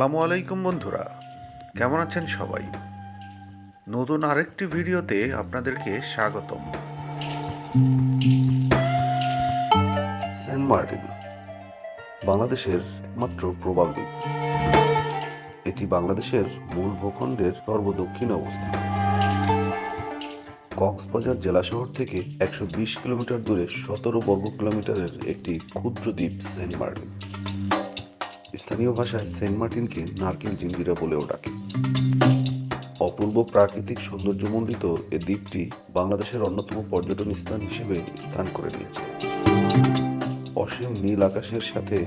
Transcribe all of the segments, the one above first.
আসসালামু আলাইকুম বন্ধুরা। কেমন আছেন সবাই? নতুন আরেকটি ভিডিওতে আপনাদেরকে স্বাগতম। সেন্ট মার্টিন, বাংলাদেশের একমাত্র প্রবাল দ্বীপ। এটি বাংলাদেশের মূল ভূখণ্ডের সর্বদক্ষিণে অবস্থিত। কক্সবাজার জেলা শহর থেকে একশো বিশ কিলোমিটার দূরে সতেরো বর্গ কিলোমিটারের একটি ক্ষুদ্র দ্বীপ সেন্ট মার্টিন। স্থানীয় ভাষায় সেন্ট মার্টিনকে নারকেল জিঞ্জিরা বলেও ডাকে। অপূর্ব প্রাকৃতিক সৌন্দর্যমণ্ডিত এ দ্বীপটি বাংলাদেশের অন্যতম পর্যটন স্থান হিসেবে স্থান করে নিয়েছে। অসীম নীল আকাশের সাথে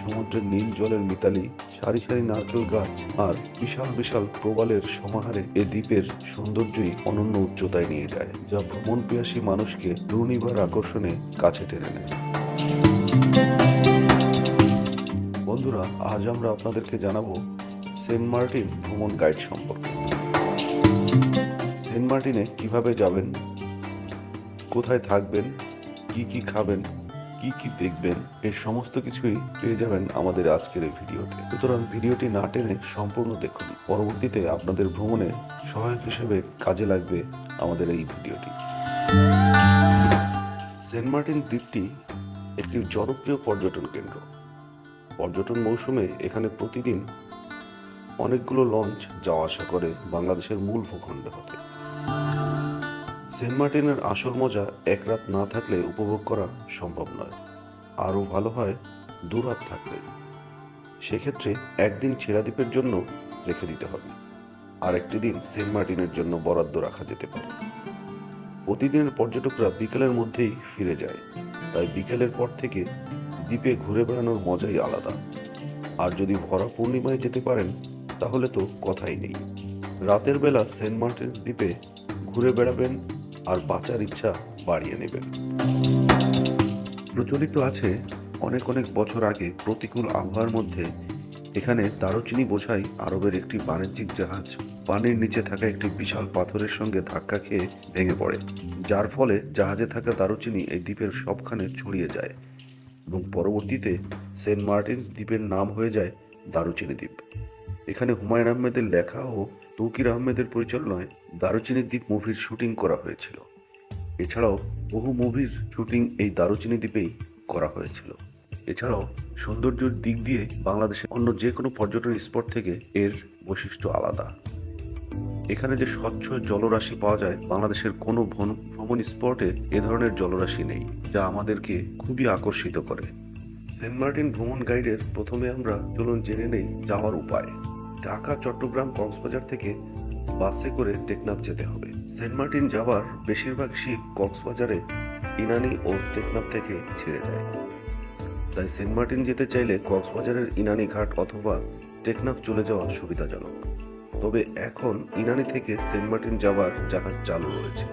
সমুদ্রের নীল জলের মিতালি, সারি সারি নারকেল গাছ আর বিশাল বিশাল প্রবালের সমাহারে এ দ্বীপের সৌন্দর্যই অনন্য উচ্চতায় নিয়ে যায়, যা ভ্রমণ পিয়াসী মানুষকে দুর্নিবার আকর্ষণে কাছে টেনে নেয়। বন্ধুরা, আজ আমরা আপনাদেরকে জানাব সেন্ট মার্টিন ভ্রমণ গাইড সম্পর্কে। সেন্ট মার্টিনে কীভাবে যাবেন? কোথায় থাকবেন? কি কি খাবেন? কি কি দেখবেন? এর সমস্ত কিছুই পেয়ে যাবেন আমাদের আজকের এই ভিডিওতে। সুতরাং ভিডিওটি না টেনে সম্পূর্ণ দেখুন। পরবর্তীতে আপনাদের ভ্রমণে সহায়ক হিসেবে কাজে লাগবে আমাদের এই ভিডিওটি। সেন্ট মার্টিন দ্বীপটি একটি জনপ্রিয় পর্যটন কেন্দ্র। পর্যটন মৌসুমে এখানে প্রতিদিন অনেকগুলো লঞ্চ যাওয়া আসা করে বাংলাদেশের মূল ভূখণ্ড হতে। সেন্ট মার্টিনের আসল মজা এক রাত না থাকলে উপভোগ করা সম্ভব নয়। আরও ভালো হয় দু রাত থাকলে। সেক্ষেত্রে একদিন ছেড়াদ্বীপের জন্য রেখে দিতে হবে। আর একটি দিন সেন্ট মার্টিনের জন্য বরাদ্দ রাখা যেতে পারে। প্রতিদিনের পর্যটকরা বিকেলের মধ্যেই ফিরে যায়। তাই বিকেলের পর থেকে দ্বীপে ঘুরে বেড়ানোর মজাই আলাদা। আর যদি ভরা পূর্ণিমায় যেতে পারেন, তাহলে তো কথাই নেই। রাতের বেলা সেন্ট মার্টিনস দ্বীপে ঘুরে বেড়াবেন আর বাঁচার ইচ্ছা বাড়িয়ে নেবেন। প্রচলিত আছে অনেক অনেক বছর আগে প্রতিকূল আবহাওয়ার মধ্যে এখানে দারুচিনি বোঝাই আরবের একটি বাণিজ্যিক জাহাজ পানির নিচে থাকা একটি বিশাল পাথরের সঙ্গে ধাক্কা খেয়ে ভেঙে পড়ে, যার ফলে জাহাজে থাকা দারুচিনি এই দ্বীপের সবখানে ছড়িয়ে যায়। এবং পরবর্তীতে সেন্ট মার্টিনস দ্বীপের নাম হয়ে যায় দারুচিনি দ্বীপ। এখানে হুমায়ুন আহমেদের লেখা ও তৌকির আহমেদের পরিচালনায় দারুচিনি দ্বীপ মুভির শুটিং করা হয়েছিল। এছাড়াও বহু মুভির শুটিং এই দারুচিনি দ্বীপেই করা হয়েছিল। এছাড়াও সৌন্দর্যের দিক দিয়ে বাংলাদেশের অন্য যে কোনো পর্যটন স্পট থেকে এর বৈশিষ্ট্য আলাদা। এখানে যে স্বচ্ছ জলরাশি পাওয়া যায়, বাংলাদেশের কোনো ভ্রমণ- স্পটে এ ধরনের জলরাশি নেই, যা আমাদেরকে খুবই আকর্ষিত করে। সেন্ট মার্টিন ভ্রমণ গাইডের প্রথমে আমরা চলুন জেনে নেই যাওয়ার উপায়। ঢাকা, চট্টগ্রাম, কক্সবাজার থেকে বাসে করে টেকনাফ যেতে হবে। সেন্ট মার্টিন যাওয়ার বেশিরভাগ শিপ কক্সবাজারে ইনানি ও টেকনাফ থেকে ছেড়ে যায়। তাই সেন্ট মার্টিন যেতে চাইলে কক্সবাজারের ইনানি ঘাট অথবা টেকনাফ চলে যাওয়া সুবিধাজনক। তবে এখন ইনানি থেকে সেন্ট মার্টিন যাওয়ার জাহাজ চালু রয়েছে।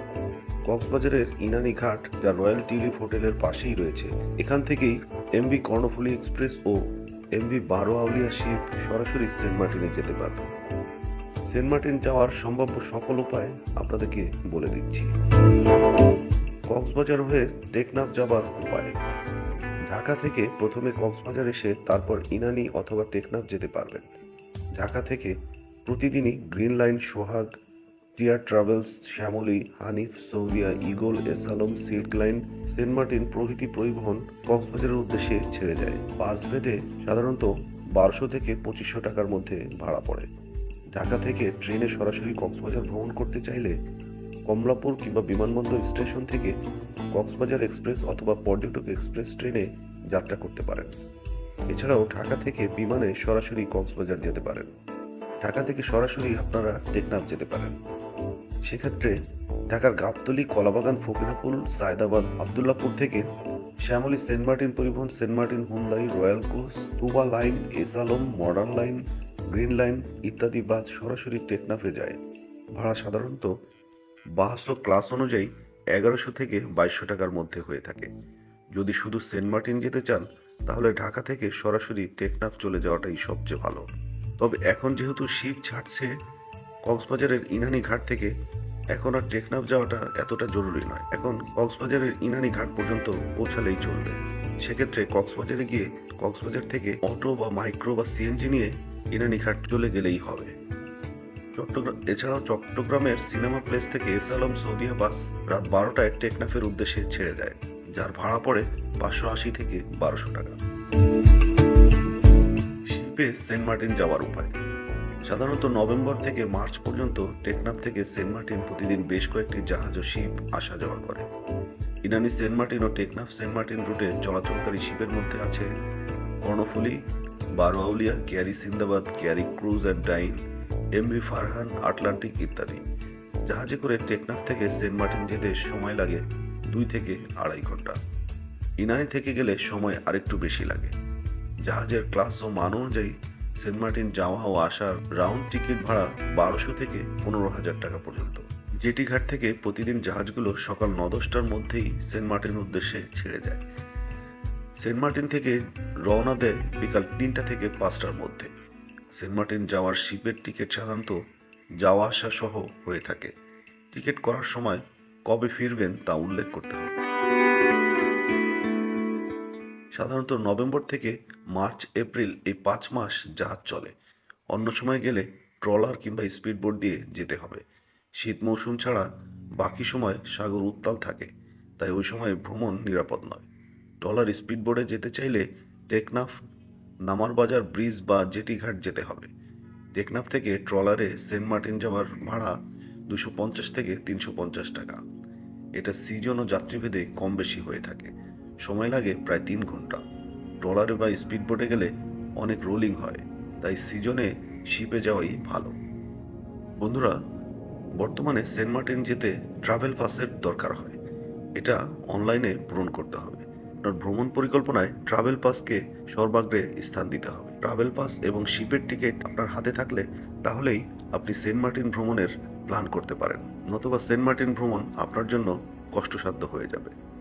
কক্সবাজারের ইনানি ঘাট যা রয়্যাল টিউলিপ হোটেলের পাশেই রয়েছে। এখান থেকেই এমভি কর্ণফুলি এক্সপ্রেস ও এমভি বারো আউলিয়া শিপ সরাসরি সেন্ট মার্টিনে যেতে পারবে। সেন্ট মার্টিন যাওয়ার সম্ভাব্য সকল উপায় আপনাদেরকে বলে দিচ্ছি। কক্সবাজার হয়ে টেকনাফ যাবার উপায়। ঢাকা থেকে প্রথমে কক্সবাজার এসে তারপর ইনানি অথবা টেকনাফ যেতে পারবেন। ঢাকা থেকে প্রতিদিনই গ্রিন লাইন সোহাগ, টিয়ার travels, Shyamoli, Hanif, Saudia eagle এসালম, silk Line, Saint Martin প্রভৃতি পরিবহন কক্সবাজারের উদ্দেশ্যে ছেড়ে যায়। বাস ভেদে সাধারণত বারোশো থেকে পঁচিশশো টাকার মধ্যে ভাড়া পড়ে। ঢাকা থেকে ট্রেনে সরাসরি কক্সবাজার ভ্রমণ করতে চাইলে কমলাপুর কিংবা বিমানবন্দর স্টেশন থেকে কক্সবাজার এক্সপ্রেস অথবা পর্যটক এক্সপ্রেস ট্রেনে যাত্রা করতে পারেন। এছাড়াও ঢাকা থেকে বিমানে সরাসরি কক্সবাজার যেতে পারেন। ঢাকা থেকে সরাসরি আপনারা টেকনাফ যেতে পারেন। সেক্ষেত্রে ঢাকার গাবতলি, কলাবাগান, ফকিরাপুল, সায়দাবাদ, আবদুল্লাপুর থেকে শ্যামলী, সেন্ট মার্টিন পরিবহন, Saint Martin, Hyundai, royal coach, তুবা Line, S Alam, Modern Line, Green Line ইত্যাদি বাস সরাসরি টেকনাফে যায়। ভাড়া সাধারণত বাস ও ক্লাস অনুযায়ী এগারোশো থেকে বাইশশো টাকার মধ্যে হয়ে থাকে। যদি শুধু সেন্ট মার্টিন যেতে চান, তাহলে ঢাকা থেকে সরাসরি টেকনাফ চলে যাওয়াটাই সবচেয়ে ভালো। তবে এখন যেহেতু শিপ ছাড়ছে, কক্সবাজারের ইনানি ঘাট থেকে এখন আর টেকনাফ যাওয়াটা এতটা জরুরি নয়। এখন কক্সবাজারের ইনানি ঘাট পর্যন্ত পৌঁছালেই চলবে। সেক্ষেত্রে কক্সবাজারে গিয়ে কক্সবাজার থেকে অটো বা মাইক্রো বা সিএনজি নিয়ে ইনানি ঘাট চলে গেলেই হবে। চট্টগ্রাম এছাড়াও চট্টগ্রামের সিনেমা প্লেস থেকে এস আলম সৌদিয়া বাস রাত বারোটায় টেকনাফের উদ্দেশ্যে ছেড়ে দেয় যার ভাড়া পড়ে পাঁচশো আশি থেকে বারোশো টাকা। শিপে সেন্ট মার্টিন যাওয়ার উপায়। সাধারণত নভেম্বর থেকে মার্চ পর্যন্ত টেকনাফ থেকে সেন্ট মার্টিন প্রতিদিন বেশ কয়েকটি জাহাজ ও শিপ আসা যাওয়া করে। ইনানি সেন্ট মার্টিন ও টেকনাফ সেন্ট মার্টিন রুটে চলাচলকারী শিপের মধ্যে আছে Karnaphuli, Baroaulia, Keari Sindbad, Keari cruise and dine MV Farhan, Atlantic ইত্যাদি। জাহাজে করে টেকনাফ থেকে সেন্ট মার্টিন যেতে সময় লাগে দুই থেকে আড়াই ঘণ্টা। ইনানি থেকে গেলে সময় আরেকটু বেশি লাগে। জাহাজের ক্লাস ও মান অনুযায়ী সেন্ট মার্টিন যাওয়া ও আসার রাউন্ড টিকিট ভাড়া বারোশো থেকে পনেরো হাজার টাকা পর্যন্ত। জেটি ঘাট থেকে প্রতিদিন জাহাজগুলো সকাল ন দশটার মধ্যেই সেন্ট মার্টিন উদ্দেশ্যে ছেড়ে যায়। সেন্ট মার্টিন থেকে রওনা দেয় বিকাল তিনটা থেকে পাঁচটার মধ্যে। সেন্ট মার্টিন যাওয়ার শিপের টিকিট সাধারণত যাওয়া আসা সহ হয়ে থাকে। টিকিট করার সময় কবে ফিরবেন তা উল্লেখ করতে হবে। সাধারণত নভেম্বর থেকে মার্চ, এপ্রিল এই পাঁচ মাস জাহাজ চলে। অন্য সময় গেলে ট্রলার কিংবা স্পিডবোট দিয়ে যেতে হবে। শীত মৌসুম ছাড়া বাকি সময় সাগর উত্তাল থাকে, তাই ওই সময় ভ্রমণ নিরাপদ নয়। ট্রলার স্পিডবোটে যেতে চাইলে টেকনাফ, নামার বাজার, ব্রিজ বা জেটিঘাট যেতে হবে। টেকনাফ থেকে ট্রলারে সেন্ট মার্টিন যাওয়ার ভাড়া দুশো পঞ্চাশ থেকে তিনশো পঞ্চাশ টাকা। এটা সিজন ও যাত্রীভেদে কম বেশি হয়ে থাকে। সময় লাগে প্রায় তিন ঘণ্টা। ট্রলারে বা স্পিডবোটে গেলে অনেক রোলিং হয়, তাই সিজনে শিপে যাওয়াই ভালো। বন্ধুরা, বর্তমানে সেন্ট মার্টিন যেতে ট্রাভেল পাসের দরকার হয়। এটা অনলাইনে পূরণ করতে হবে। আপনার ভ্রমণ পরিকল্পনায় ট্রাভেল পাসকে সর্বাগ্রে স্থান দিতে হবে। ট্রাভেল পাস এবং শিপের টিকিট আপনার হাতে থাকলে তাহলেই আপনি সেন্ট মার্টিন ভ্রমণের প্ল্যান করতে পারেন। নতুবা সেন্ট মার্টিন ভ্রমণ আপনার জন্য কষ্টসাধ্য হয়ে যাবে।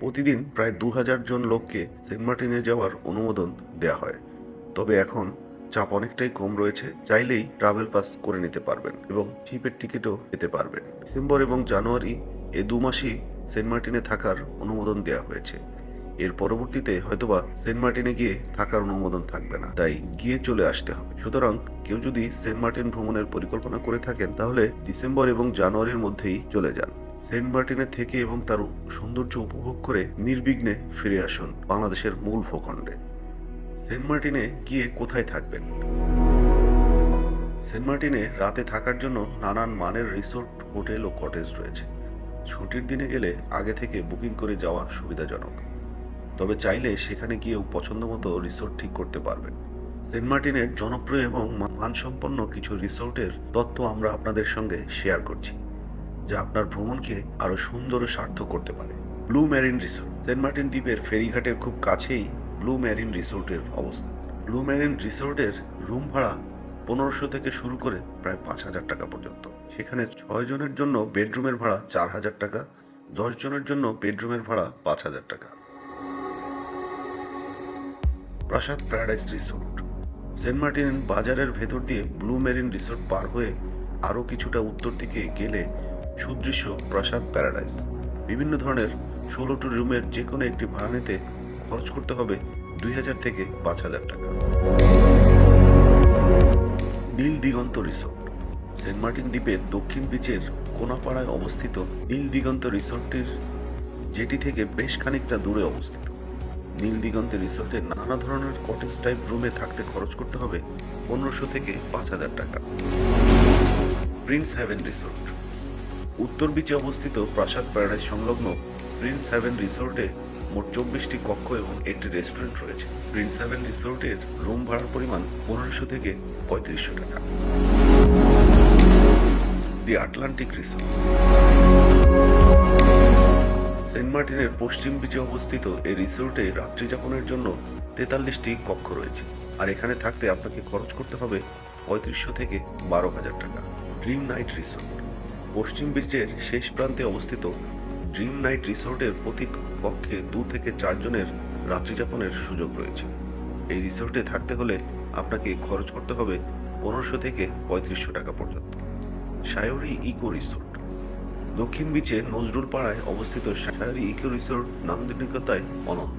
প্রতিদিন প্রায় দু হাজার জন লোককে সেন্ট মার্টিনে যাওয়ার অনুমোদন দেওয়া হয়। তবে এখন চাপ অনেকটাই কম রয়েছে, চাইলেই ট্রাভেল পাস করে নিতে পারবেন এবং শিপের টিকিটও পেতে পারবেন। ডিসেম্বর এবং জানুয়ারি এ দু মাসই সেন্ট মার্টিনে থাকার অনুমোদন দেওয়া হয়েছে। এর পরবর্তীতে হয়তোবা সেন্ট মার্টিনে গিয়ে থাকার অনুমোদন থাকবে না। তাই গিয়ে চলে আসতে হবে। সুতরাং কেউ যদি সেন্ট মার্টিন ভ্রমণের পরিকল্পনা করে থাকেন, তাহলে ডিসেম্বর এবং জানুয়ারির মধ্যেই চলে যান। সেন্ট মার্টিনে থেকে এবং তার সৌন্দর্য উপভোগ করে নির্বিঘ্নে ফিরে আসুন বাংলাদেশের মূল ভূখণ্ডে। সেন্ট মার্টিনে গিয়ে কোথায় থাকবেন? সেন্ট মার্টিনে রাতে থাকার জন্য নানান মানের রিসোর্ট, হোটেল ও কটেজ রয়েছে। ছুটির দিনে গেলে আগে থেকে বুকিং করে যাওয়া সুবিধাজনক। তবে চাইলে সেখানে গিয়েও পছন্দ মতো রিসোর্ট ঠিক করতে পারবেন। সেন্ট মার্টিনের জনপ্রিয় এবং মানসম্পন্ন কিছু রিসোর্টের তথ্য আমরা আপনাদের সঙ্গে শেয়ার করছি, যা আপনার ভ্রমণকে আরও সুন্দর ও সার্থক করতে পারে। Blue Marine Resort Saint Martin দ্বীপের ফেরিঘাটের খুব কাছেই ব্লু ম্যারিন রিসোর্টের অবস্থান। ব্লু ম্যারিন রিসোর্টের রুম ভাড়া পনেরোশো থেকে শুরু করে প্রায় পাঁচ হাজার টাকা পর্যন্ত। সেখানে ছয় জনের জন্য বেডরুমের ভাড়া চার হাজার টাকা, দশ জনের জন্য বেডরুমের ভাড়া পাঁচ হাজার টাকা। প্রাসাদ প্যারাডাইস রিসোর্ট। সেন্ট মার্টিন বাজারের ভেতর দিয়ে ব্লু মেরিন রিসোর্ট পার হয়ে আরও কিছুটা উত্তর দিকে গেলে সুদৃশ্য প্রাসাদ প্যারাডাইস। বিভিন্ন ধরনের ষোলোটি রুমের যে কোনো একটি ভাড়া নিতে খরচ করতে হবে দুই হাজার থেকে পাঁচ হাজার টাকা। Nil Diganta Resort. Saint Martin দ্বীপের দক্ষিণ বিচের কোনাপাড়ায় অবস্থিত নীল দিগন্ত রিসোর্টটির যেটি থেকে বেশ খানিকটা দূরে অবস্থিত। নীল দিগন্তে রিসোর্টে নানা ধরনের কটেজ টাইপ রুমে থাকতে খরচ করতে হবে পনেরোশো থেকে পাঁচ হাজার টাকা। প্রিন্স হ্যাভেন রিসোর্ট উত্তর বিচে অবস্থিত প্রাসাদ প্যারাডাইস সংলগ্ন প্রিন্স হ্যাভেন রিসোর্টে মোট চব্বিশটি কক্ষ এবং একটি রেস্টুরেন্ট রয়েছে। প্রিন্স হ্যাভেন রিসোর্টের রুম ভাড়ার পরিমাণ পনেরোশো থেকে পঁয়ত্রিশশো টাকা। দি আটলান্টিক রিসোর্ট সেন্ট মার্টিনের পশ্চিম বিচে অবস্থিত এই রিসোর্টে রাত্রিযাপনের জন্য তেতাল্লিশটি কক্ষ রয়েছে। আর এখানে থাকতে আপনাকে খরচ করতে হবে পঁয়ত্রিশশো থেকে বারো হাজার টাকা। Dream Night Resort. পশ্চিম বিচের শেষ প্রান্তে অবস্থিত ড্রিম নাইট রিসোর্টের প্রতি কক্ষে দু থেকে চারজনের রাত্রিযাপনের সুযোগ রয়েছে। এই রিসোর্টে থাকতে হলে আপনাকে খরচ করতে হবে পনেরোশো থেকে পঁয়ত্রিশশো টাকা পর্যন্ত। Sayri Eco Resort. দক্ষিণ বিচে নজরুল পাড়ায় অবস্থিত সাহারি ইকো রিসোর্ট নান্দনিকতায় অনন্য।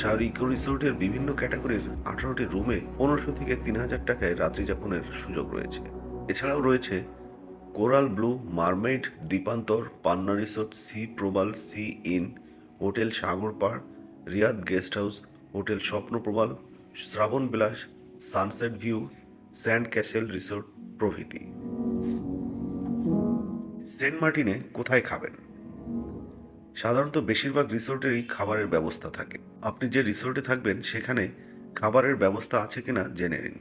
শাহরি ইকো রিসোর্টের বিভিন্ন ক্যাটাগরির আঠারোটি রুমে পনেরোশো থেকে তিন হাজার টাকায় রাত্রি যাপনের সুযোগ রয়েছে। এছাড়াও রয়েছে Coral Blue, Mermaid Dwipantar Panna Resort, Sea Prabal, Sea Inn, Hotel Sagar Par, Riyad Guest House, Hotel Swapnaprabal Shraban Bilas, Sunset View, Sand Castle Resort প্রভৃতি। সেন্ট মার্টিনে কোথায় খাবেন? সাধারণত বেশিরভাগ রিসোর্টেরই খাবারের ব্যবস্থা থাকে। আপনি যে রিসোর্টে থাকবেন, সেখানে খাবারের ব্যবস্থা আছে কিনা জেনে নিন।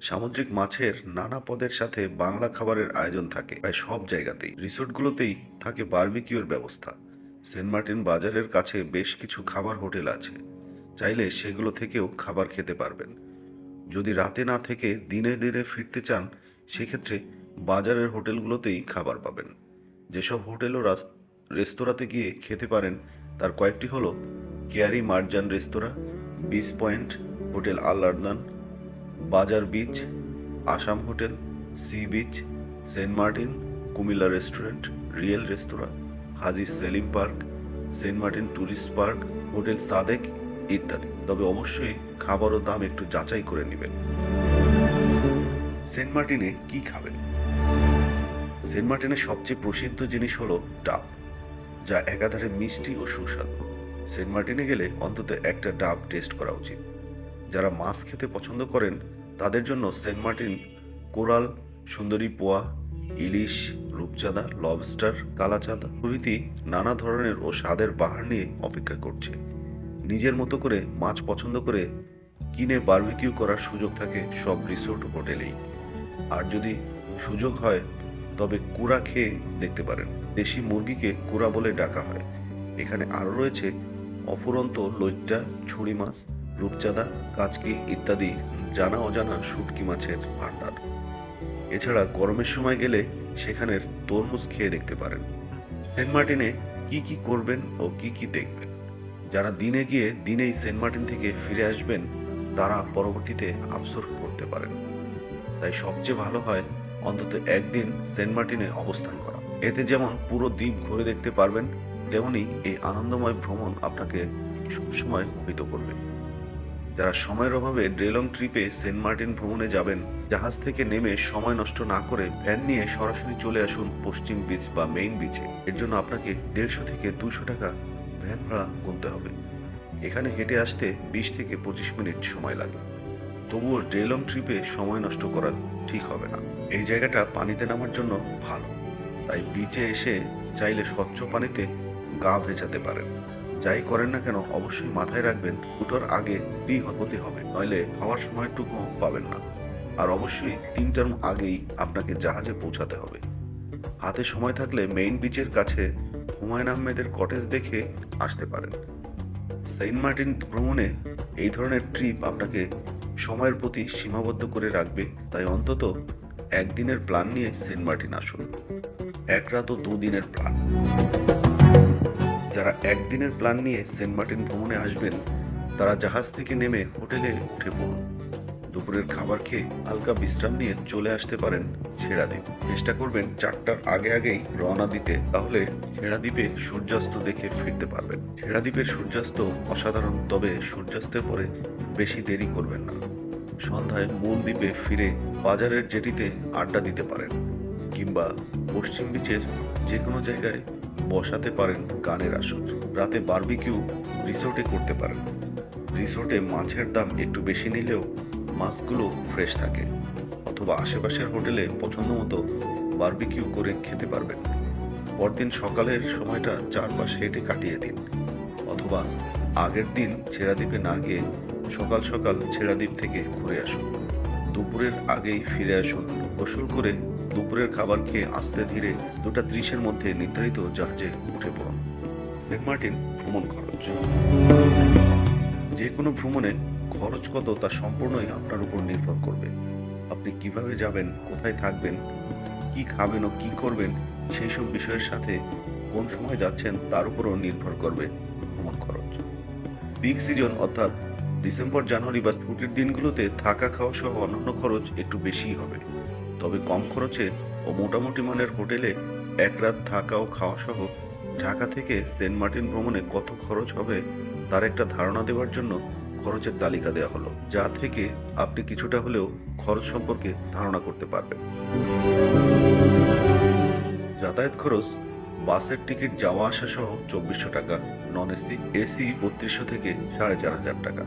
সামুদ্রিক মাছের নানা পদের সাথে বাংলা খাবারের আয়োজন থাকে। প্রায় সব জায়গাতেই, রিসোর্টগুলোতেই থাকে বারবিকিউর ব্যবস্থা। সেন্ট মার্টিন বাজারের কাছে বেশ কিছু খাবার হোটেল আছে। চাইলে সেগুলো থেকেও খাবার খেতে পারবেন। যদি রাতে না থেকে দিনে দিনে ফিরতে চান, সেক্ষেত্রে বাজারের হোটেলগুলোতেই খাবার পাবেন। যেসব হোটেল ও রেস্তোরাঁতে গিয়ে খেতে পারেন, তার কয়েকটি হলো কেয়ারি মার্জান রেস্তোরাঁ Beach Point, Hotel Al Ardan, Bazar Beach, Assam Hotel, Sea Beach, Saint Martin, Comilla Restaurant, Real রেস্তোরাঁ, Haji Selim Park, Saint Martin Tourist Park, Hotel Sadek ইত্যাদি। তবে অবশ্যই খাবার ও দাম একটু যাচাই করে নেবেন। সেন্ট মার্টিনে কি খাবেন? সেন্ট মার্টিনের সবচেয়ে প্রসিদ্ধ জিনিস হলো ডাব, যা একাধারে মিষ্টি ও সুস্বাদু। সেন্ট মার্টিনে গেলে অন্তত একটা ডাব টেস্ট করা উচিত। যারা মাছ খেতে পছন্দ করেন, তাদের জন্য সেন্ট মার্টিন কোরাল, সুন্দরী পোয়া, ইলিশ, রূপচাঁদা, লবস্টার, কালাচাঁদা প্রভৃতি নানা ধরনের ও স্বাদের বাহার নিয়ে অপেক্ষা করছে। নিজের মতো করে মাছ পছন্দ করে কিনে বারবিকিউ করার সুযোগ থাকে সব রিসোর্ট হোটেলেই। আর যদি সুযোগ হয় তবে কুড়া খেয়ে দেখতে পারেন। দেশি মুরগিকে কুড়া বলে ডাকা হয়। এখানে আরও রয়েছে অফুরন্ত লইট্টা, ছুরি মাছ, রূপচাঁদা, কাচকি ইত্যাদি জানা অজানা শুটকি মাছের ভাণ্ডার। এছাড়া গরমের সময় গেলে সেখানের তরমুজ খেয়ে দেখতে পারেন। সেন্ট মার্টিনে কি কি করবেন ও কি কি দেখবেন? যারা দিনে গিয়ে দিনেই সেন্ট মার্টিন থেকে ফিরে আসবেন, তারা পরবর্তীতে আফসোস করতে পারেন। তাই সবচেয়ে ভালো হয় অন্তত একদিন সেন্ট মার্টিনে অবস্থান করা। এতে যেমন পুরো দ্বীপ ঘুরে দেখতে পারবেন, তেমনি এই আনন্দময় ভ্রমণ আপনাকে সবসময় মোহিত করবে। যারা সময়ের অভাবে ড্রেলং ট্রিপে সেন্ট মার্টিন ভ্রমণে যাবেন, জাহাজ থেকে নেমে সময় নষ্ট না করে ভ্যান নিয়ে সরাসরি চলে আসুন পশ্চিম বিচ বা মেইন বিচে। এর জন্য আপনাকে দেড়শো থেকে দুশো টাকা ভ্যান ভাড়া গুনতে হবে। এখানে হেঁটে আসতে বিশ থেকে পঁচিশ মিনিট সময় লাগে। তবুও ড্রেলং ট্রিপে সময় নষ্ট করা ঠিক হবে না। এই জায়গাটা পানিতে নামার জন্য ভালো। তাই বিচে এসে চাইলে স্বচ্ছ পানিতে গা ভেজাতে পারেন। যাই করেন না কেন, অবশ্যই মাথায় রাখবেন, দুটোর আগে পি হতে হবে নইলে খাওয়ার সময়টুকু পাবেন না। আর অবশ্যই তিনটার আগেই আপনাকে জাহাজে পৌঁছাতে হবে। হাতে সময় থাকলে মেইন বিচের কাছে হুমায়ুন আহমেদের কটেজ দেখে আসতে পারেন। সেন্ট মার্টিন ভ্রমণে এই ধরনের ট্রিপ আপনাকে সময়ের প্রতি সীমাবদ্ধ করে রাখবে। তাই অন্তত একদিনের প্ল্যান নিয়ে সেন্ট মার্টিন আসুন। এক রাত ও দুদিনের প্ল্যান। যারা একদিনের প্ল্যান নিয়ে সেন্ট মার্টিন ভ্রমণে আসবেন, তারা জাহাজ থেকে নেমে হোটেলে উঠে পড়ুন। দুপুরের খাবার খেয়ে হালকা বিশ্রাম নিয়ে চলে আসতে পারেন ছেড়া দ্বীপ চেষ্টা করবেন চারটার আগে আগেই রওনা দিতে, তাহলে ছেড়া দ্বীপে সূর্যাস্ত দেখে ফিরতে পারবেন। ছেড়া দ্বীপের সূর্যাস্ত অসাধারণ, তবে সূর্যাস্তের পরে বেশি দেরি করবেন না। সন্ধ্যায় মূল দ্বীপে ফিরে বাজারের জেটিতে আড্ডা দিতে পারেন, কিংবা পশ্চিম বিচের যে কোনো জায়গায় বসাতে পারেন গানের আসর। রাতে বার্বিকিউ রিসোর্টে করতে পারেন। রিসোর্টে মাছের দাম একটু বেশি নিলেও মাছগুলো ফ্রেশ থাকে, অথবা আশেপাশের হোটেলে পছন্দ মতো বারবিকিউ করে খেতে পারবেন। পরদিন সকালের সময়টা চারপাশ হেঁটে কাটিয়ে দিন, অথবা আগের দিন ছেড়াদ্বীপে না গিয়ে সকাল সকাল ছেড়াদ্বীপ থেকে ঘুরে আসুন। দুপুরের আগেই ফিরে আসুন। গোসল করে দুপুরের খাবার খেয়ে আস্তে ধীরে দুটা ত্রিশের মধ্যে নির্ধারিত জাহাজে উঠে পড়ুন। সেন্ট মার্টিন ভ্রমণ খরচ। যে কোনো ভ্রমণে খরচ কত তা সম্পূর্ণই আপনার উপর নির্ভর করবে। আপনি কীভাবে যাবেন, কোথায় থাকবেন, কি খাবেন ও কি করবেন সেই সব বিষয়ের সাথে কোন সময় যাচ্ছেন তার উপরও নির্ভর করবে ভ্রমণ খরচ। পিক সিজন অর্থাৎ ডিসেম্বর, জানুয়ারি বা ছুটির দিনগুলোতে থাকা খাওয়া সহ অন্যান্য খরচ একটু বেশিই হবে। তবে কম খরচে ও মোটামুটি মানের হোটেলে এক রাত থাকা ও খাওয়া সহ ঢাকা থেকে সেন্ট মার্টিন ভ্রমণে কত খরচ হবে তার একটা ধারণা দেওয়ার জন্য খরচের তালিকা দেওয়া হলো, যা থেকে আপনি কিছুটা হলেও খরচ সম্পর্কে ধারণা করতে পারবেন। যাতায়াত খরচ, বাসের টিকিট যাওয়া আসা সহ চব্বিশশো টাকা, নন এসি এসি বত্রিশশো থেকে সাড়ে চার হাজার টাকা।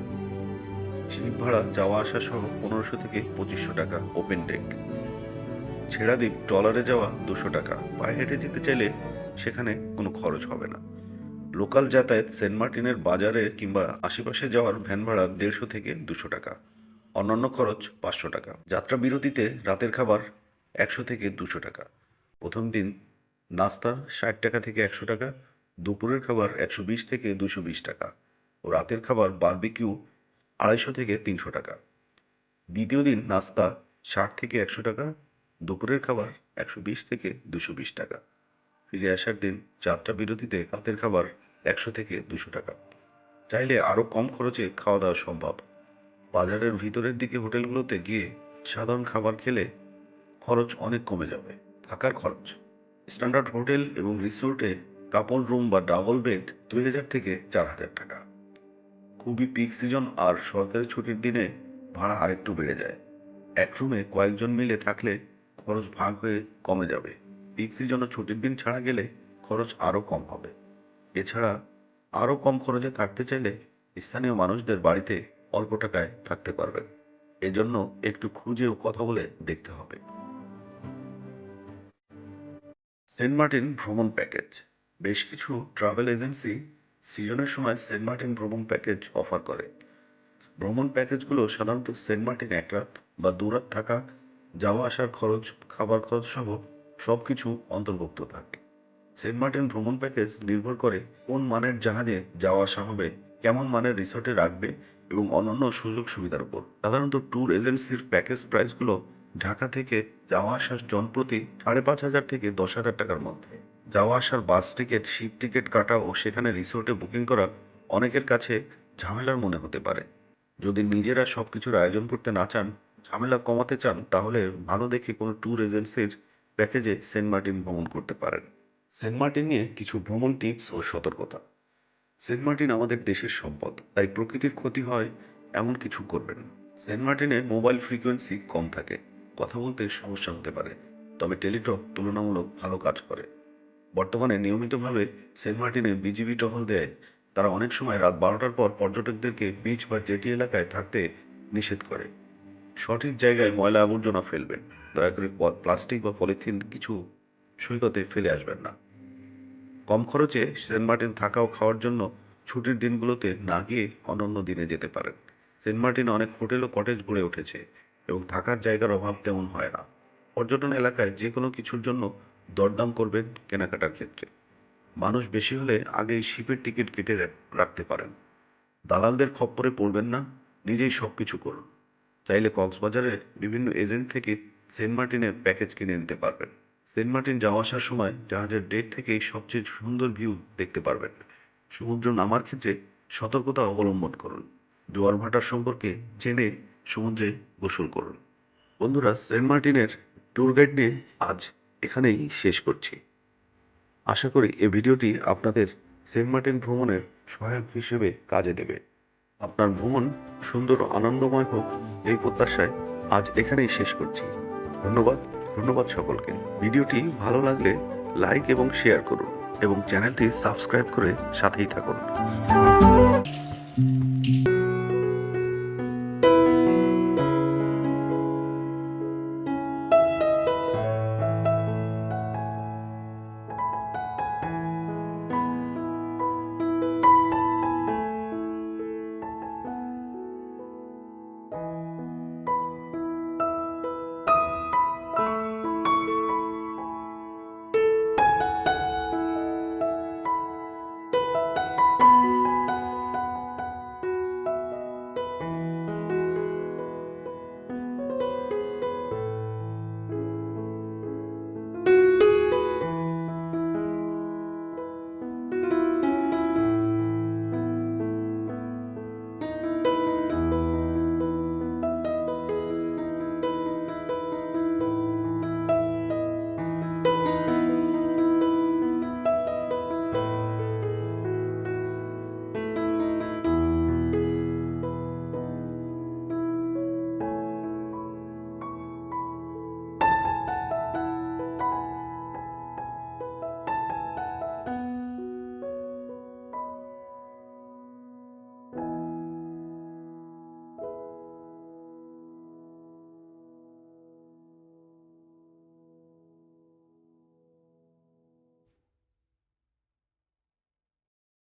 শিপ ভাড়া যাওয়া আসা সহ পনেরোশো থেকে পঁচিশশো টাকা ওপেন ডেক ছেড়াদ্বীপ ট্রলারে যাওয়া দুশো টাকা। পায়ে হেঁটে যেতে চাইলে সেখানে কোনো খরচ হবে না। লোকাল যাতায়াত সেন্ট মার্টিনের বাজারে কিংবা আশেপাশে যাওয়ার ভ্যান ভাড়া দেড়শো থেকে দুশো টাকা। অন্যান্য খরচ পাঁচশো টাকা। যাত্রা বিরতিতে রাতের খাবার একশো থেকে দুশো টাকা। প্রথম দিন নাস্তা ষাট টাকা থেকে একশো টাকা, দুপুরের খাবার একশো বিশ থেকে দুশো বিশ টাকা। ও রাতের খাবার বারবিকিউ আড়াইশো থেকে তিনশো টাকা। দ্বিতীয় দিন নাস্তা ষাট থেকে একশো টাকা, দুপুরের খাবার একশো বিশ থেকে দুশো বিশ টাকা। ফিরে আসার দিন যাত্রা বিরতিতে রাতের খাবার একশো থেকে দুশো টাকা। চাইলে আরও কম খরচে খাওয়া দাওয়া সম্ভব। বাজারের ভিতরের দিকে হোটেলগুলোতে গিয়ে সাধারণ খাবার খেলে খরচ অনেক কমে যাবে, থাকার খরচ। স্ট্যান্ডার্ড হোটেল এবং রিসোর্টে কাপল রুম বা ডাবল বেড দুই হাজার থেকে চার হাজার টাকা। খুবই পিক সিজন আর সরকারি ছুটির দিনে ভাড়া আরেকটু বেড়ে যায়। এক রুমে কয়েকজন মিলে থাকলে খরচ ভাগ হয়ে কমে যাবে। পিক সিজন ও ছুটির দিন ছাড়া গেলে খরচ আরও কম হবে। এছাড়া আরও কম খরচে থাকতে চাইলে স্থানীয় মানুষদের বাড়িতে অল্প টাকায় থাকতে পারবেন। এজন্য একটু খুঁজেও কথা বলে দেখতে হবে। সেন্ট মার্টিন ভ্রমণ প্যাকেজ। বেশ কিছু ট্রাভেল এজেন্সি সিজনের সময় সেন্ট মার্টিন ভ্রমণ প্যাকেজ অফার করে। ভ্রমণ প্যাকেজগুলো সাধারণত সেন্ট মার্টিন এক রাত বা দু রাত থাকা, যাওয়া আসার খরচ, খাবার খরচ সহ সব কিছু অন্তর্ভুক্ত থাকে। সেন্ট মার্টিন ভ্রমণ প্যাকেজ নির্ভর করে কোন মানের জাহাজে যাওয়া আসা হবে, কেমন মানের রিসোর্টে রাখবে এবং অন্যান্য সুযোগ সুবিধার উপর। সাধারণত ট্যুর এজেন্সির প্যাকেজ প্রাইসগুলো ঢাকা থেকে যাওয়া আসার জনপ্রতি সাড়ে পাঁচ হাজার থেকে দশ হাজার টাকার মধ্যে। যাওয়া আসার বাস টিকিট, শিপ টিকিট কাটা ও সেখানে রিসোর্টে বুকিং করা অনেকের কাছে ঝামেলার মনে হতে পারে। যদি নিজেরা সব কিছুর আয়োজন করতে না চান, ঝামেলা কমাতে চান, তাহলে ভালো দেখে কোনো ট্যুর এজেন্সির প্যাকেজে সেন্ট মার্টিন ভ্রমণ করতে পারেন। সেন্ট মার্টিন নিয়ে কিছু ভ্রমণ টিপস ও সতর্কতা। সেন্ট মার্টিন আমাদের দেশের সম্পদ, তাই প্রকৃতির ক্ষতি হয় এমন কিছু করবেন। সেন্ট মার্টিনে মোবাইল ফ্রিকোয়েন্সি কম থাকে, কথা বলতে সমস্যা হতে পারে, তবে টেলিটক তুলনামূলক ভালো কাজ করে। বর্তমানে নিয়মিতভাবে সেন্ট মার্টিনে বিজিবি টহল দেয়। তারা অনেক সময় রাত বারোটার পর পর্যটকদেরকে বিচ বা জেটি এলাকায় থাকতে নিষেধ করে। সঠিক জায়গায় ময়লা আবর্জনা ফেলবেন। দয়া করে প্লাস্টিক বা পলিথিন কিছু সৈকতে ফেলে আসবেন না। কম খরচে সেন্ট মার্টিন থাকা ও খাওয়ার জন্য ছুটির দিনগুলোতে না গিয়ে অন্যান্য দিনে যেতে পারেন। সেন্ট মার্টিনে অনেক হোটেল ও কটেজ গড়ে উঠেছে এবং থাকার জায়গার অভাব তেমন হয় না। পর্যটন এলাকায় যে কোনো কিছুর জন্য দরদাম করবেন কেনাকাটার ক্ষেত্রে। মানুষ বেশি হলে আগেই শিপের টিকিট কেটে রাখতে পারেন। দালালদের খপ্পরে পড়বেন না, নিজেই সব কিছু করুন। চাইলে কক্সবাজারের বিভিন্ন এজেন্ট থেকে সেন্ট মার্টিনের প্যাকেজ কিনে নিতে পারবেন। সেন্ট মার্টিন যাওয়া আসার সময় জাহাজের ডেক থেকেই সবচেয়ে সুন্দর ভিউ দেখতে পারবেন। সমুদ্র নামার ক্ষেত্রে সতর্কতা অবলম্বন করুন। জোয়ার ভাটার সম্পর্কে জেনে সমুদ্রে গোসল করুন। বন্ধুরা, সেন্ট মার্টিনের ট্যুর গাইড নিয়ে আজ এখানেই শেষ করছি। আশা করি এই ভিডিওটি আপনাদের সেন্ট মার্টিন ভ্রমণের সহায়ক হিসেবে কাজে দেবে। আপনার ভ্রমণ সুন্দর ও আনন্দময় হোক, এই প্রত্যাশায় আজ এখানেই শেষ করছি। ধন্যবাদ ধন্যবাদ সকলকে। ভিডিওটি ভালো লাগলে লাইক এবং শেয়ার করুন এবং চ্যানেলটি সাবস্ক্রাইব করে সাথেই থাকুন।